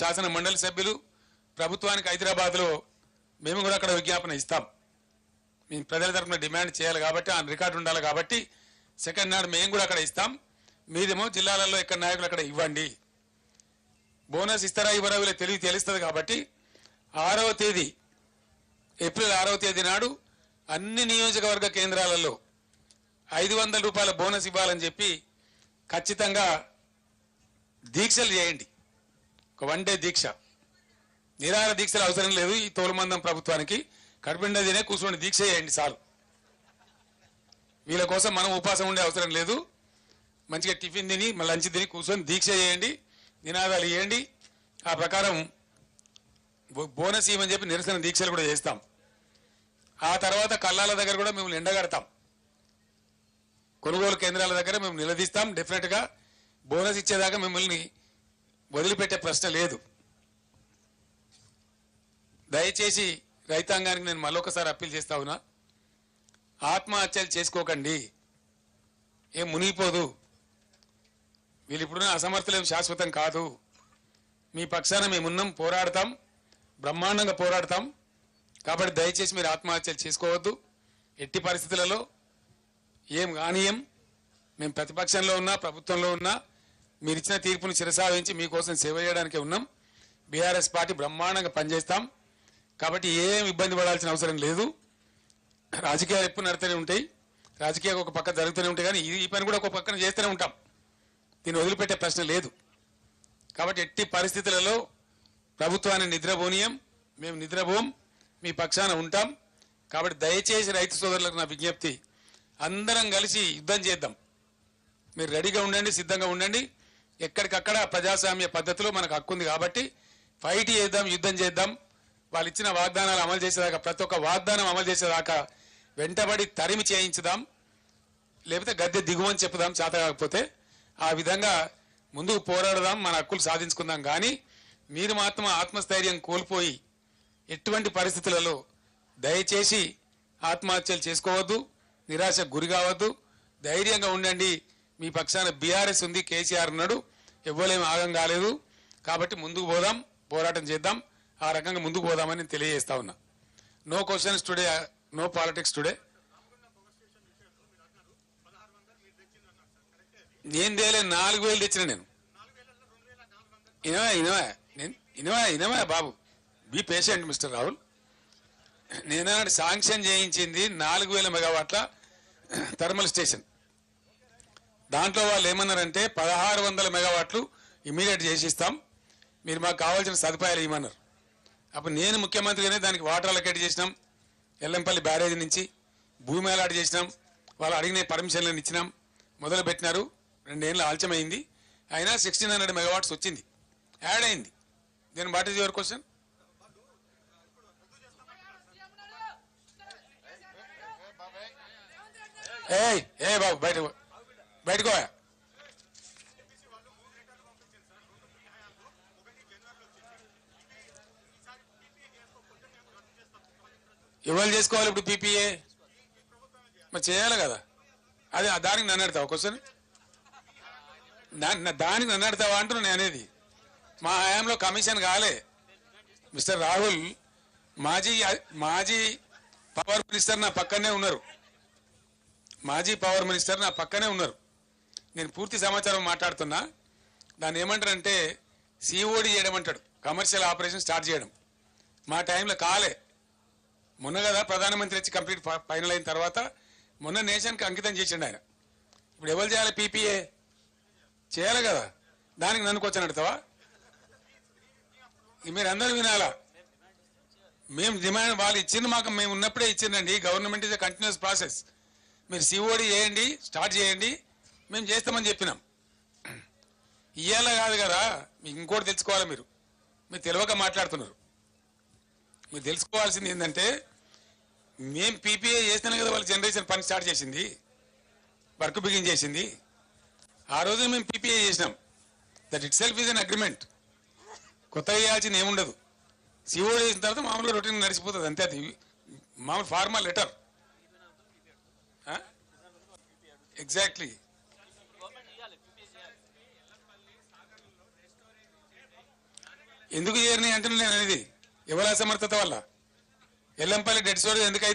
శాసన మండలి సభ్యులు ప్రభుత్వానికి హైదరాబాద్లో మేము కూడా అక్కడ విజ్ఞాపన ఇస్తాం. మేము ప్రజల తరఫున డిమాండ్ చేయాలి కాబట్టి ఆ రికార్డు ఉండాలి కాబట్టి సెకండ్ నాడు మేము కూడా అక్కడ ఇస్తాం. మీదేమో జిల్లాలలో ఇక్కడ నాయకులు అక్కడ ఇవ్వండి. బోనస్ ఇస్తారా ఇవ్వరా వీళ్ళు తెలివి తెలుస్తుంది కాబట్టి ఆరవ తేదీ ఏప్రిల్ ఆరవ తేదీ నాడు అన్ని నియోజకవర్గ కేంద్రాలలో ఐదు వందల రూపాయల బోనస్ ఇవ్వాలని చెప్పి ఖచ్చితంగా దీక్షలు చేయండి. ఒక వన్ డే దీక్ష. నిరాహార దీక్షలు అవసరం లేదు ఈ తోలుమందం ప్రభుత్వానికి. కడుపుండదినే కూర్చొని దీక్ష చేయండి చాలు. వీళ్ళ కోసం మనం ఉపాసం ఉండే అవసరం లేదు. మంచిగా టిఫిన్ తిని మళ్ళీ లంచ్ తిని కూర్చొని దీక్ష చేయండి నినాదాలు చేయండి ఆ ప్రకారం బోనస్ ఇవ్వని చెప్పి నిరసన దీక్షలు కూడా చేస్తాం. ఆ తర్వాత కళ్ళాల దగ్గర కూడా మేము ఎండగడతాం. కొనుగోలు కేంద్రాల దగ్గర మేము నిలదీస్తాం డెఫినెట్గా బోనస్ ఇచ్చేదాకా మిమ్మల్ని వదిలిపెట్టే ప్రశ్న లేదు. దయచేసి రైతాంగానికి నేను మరొకసారి అప్పీల్ చేస్తా ఉన్నా. ఆత్మహత్యలు చేసుకోకండి. ఏం మునిగిపోదు. వీళ్ళు ఇప్పుడున్న అసమర్థులేం శాశ్వతం కాదు. మీ పక్షాన మేమున్నాం పోరాడతాం బ్రహ్మాండంగా పోరాడతాం. కాబట్టి దయచేసి మీరు ఆత్మహత్యలు చేసుకోవద్దు. ఎట్టి పరిస్థితులలో ఏం కానీయం. మేము ప్రతిపక్షంలో ఉన్నా ప్రభుత్వంలో ఉన్నా మీరు ఇచ్చిన తీర్పును చిరసావించి మీకోసం సేవ చేయడానికే ఉన్నాం. బీఆర్ఎస్ పార్టీ బ్రహ్మాండంగా పనిచేస్తాం. కాబట్టి ఏం ఇబ్బంది పడాల్సిన అవసరం లేదు. రాజకీయాలు ఎప్పుడు నడుతూనే ఉంటాయి. రాజకీయాలు ఒక పక్క జరుగుతూనే ఉంటాయి కానీ ఈ పని కూడా ఒక పక్కన చేస్తూనే ఉంటాం. దీన్ని వదిలిపెట్టే ప్రశ్న లేదు. కాబట్టి ఎట్టి పరిస్థితులలో ప్రభుత్వాన్ని నిద్రపోనీయం. మేము నిద్రపోం. మీ పక్షాన ఉంటాం. కాబట్టి దయచేసి రైతు సోదరులకు నా విజ్ఞప్తి. అందరం కలిసి యుద్ధం చేద్దాం. మీరు రెడీగా ఉండండి సిద్ధంగా ఉండండి. ఎక్కడికక్కడ ప్రజాస్వామ్య పద్ధతిలో మనకు హక్కు ఉంది కాబట్టి ఫైట్ చేద్దాం యుద్ధం చేద్దాం. వాళ్ళు ఇచ్చిన వాగ్దానాలు అమలు చేసేదాకా ప్రతి ఒక్క వాగ్దానం అమలు చేసేదాకా వెంటబడి తరిమి చేయించుదాం. లేకపోతే గద్దె దిగుమని చెప్పుదాం చేత కాకపోతే ఆ విధంగా ముందుకు పోరాడదాం మన హక్కులు సాధించుకుందాం. కానీ మీరు మాత్రం ఆత్మస్థైర్యం కోల్పోయి ఎటువంటి పరిస్థితులలో దయచేసి ఆత్మహత్యలు చేసుకోవద్దు నిరాశకు గురి కావద్దు. ధైర్యంగా ఉండండి. మీ పక్షాన బీఆర్ఎస్ ఉంది కేసీఆర్ ఉన్నాడు ఎవ్వలేం ఆగం కాలేదు. కాబట్టి ముందుకు పోదాం పోరాటం చేద్దాం ఆ రకంగా ముందుకు పోదామని తెలియజేస్తా ఉన్నా. No questions today no politics today నేను తేలే నాలుగు వేలు తెచ్చిన నేను. ఇనవా ఇనవా నేను ఇనవా ఇనవా బాబు. బీ పేషెంట్ మిస్టర్ రాహుల్ నేను శాంక్షన్ చేయించింది నాలుగు వేల మెగావాట్ల థర్మల్ స్టేషన్. దాంట్లో వాళ్ళు ఏమన్నారంటే పదహారు వందల మెగావాట్లు ఇమీడియట్ చేసిస్తాం. మీరు మాకు కావాల్సిన సదుపాయాలు ఇవ్వమన్నారు. అప్పుడు నేను ముఖ్యమంత్రిగానే దానికి వాటర్ అలకేట్ చేసినాం. ఎల్లంపల్లి బ్యారేజ్ నుంచి భూమి అలాట్ చేసినాం. వాళ్ళు అడిగిన పర్మిషన్లను ఇచ్చినాం. మొదలు పెట్టినారు రెండేళ్ళు ఆలస్యమైంది. అయినా సిక్స్టీన్ హండ్రెడ్ మెగావాట్స్ వచ్చింది. యాడ్ అయింది. దీని వాట్ ఈజ్ యువర్ క్వశ్చన్ ఏ ఏ బాబు బయట బయటకు ఎవరు చేసుకోవాలి ఇప్పుడు పీపీఏ మరి చేయాలి కదా. అదే ఆ దానికి నన్ను అడతావు క్వశ్చన్? దానికి నన్ను అడతావా అంటున్నా నేను అనేది. మా హయాంలో కమిషన్ కాలే. మిస్టర్ రాహుల్ మాజీ మాజీ పవర్ మినిస్టర్ నా పక్కనే ఉన్నారు. మాజీ పవర్ మినిస్టర్ నా పక్కనే ఉన్నారు. నేను పూర్తి సమాచారం మాట్లాడుతున్నా. దాన్ని ఏమంటారంటే సిఓడి చేయడం అంటాడు. కమర్షియల్ ఆపరేషన్ స్టార్ట్ చేయడం. మా టైంలో కాలే. మొన్న కదా ప్రధానమంత్రి వచ్చి కంప్లీట్ ఫైనల్ అయిన తర్వాత మొన్న నేషన్కి అంకితం చేసిండు ఆయన. ఇప్పుడు ఎవరు చేయాలి పీపీఏ చేయాలి కదా. దానికి నన్ను వచ్చని అడుగుతావా? మీరు అందరూ వినాలా? మేము డిమాండ్ వాళ్ళు ఇచ్చింది మాకు మేము ఉన్నప్పుడే ఇచ్చిందండి. గవర్నమెంట్ ఇస్ కంటిన్యూస్ ప్రాసెస్ మీరు సిఓడి చేయండి స్టార్ట్ చేయండి. మేము చేస్తామని చెప్పినాం. ఇయ్యాల కాదు కదా మీకు ఇంకోటి తెలుసుకోవాలి మీరు? మీరు తెలియక మాట్లాడుతున్నారు. మీరు తెలుసుకోవాల్సింది ఏంటంటే మేము పీపీఏ చేసినాం కదా వాళ్ళ జనరేషన్ పని స్టార్ట్ చేసింది వర్క్ బిగిన్ చేసింది. ఆ రోజు మేము పీపీఏ చేసినాం. That itself is an agreement కొత్తగా చేయాల్సింది ఏముండదు సిఓ చేసిన తర్వాత మామూలుగా రొటీన్ నడిచిపోతుంది అంతే అది. మామూలు ఫార్మల్ లెటర్ ఎగ్జాక్ట్లీ ఎందుకు చేరినాయి అంటే నేను అనేది? ఎవరి అసమర్థత వల్ల? Yellampalli dead storage ఎందుకైతే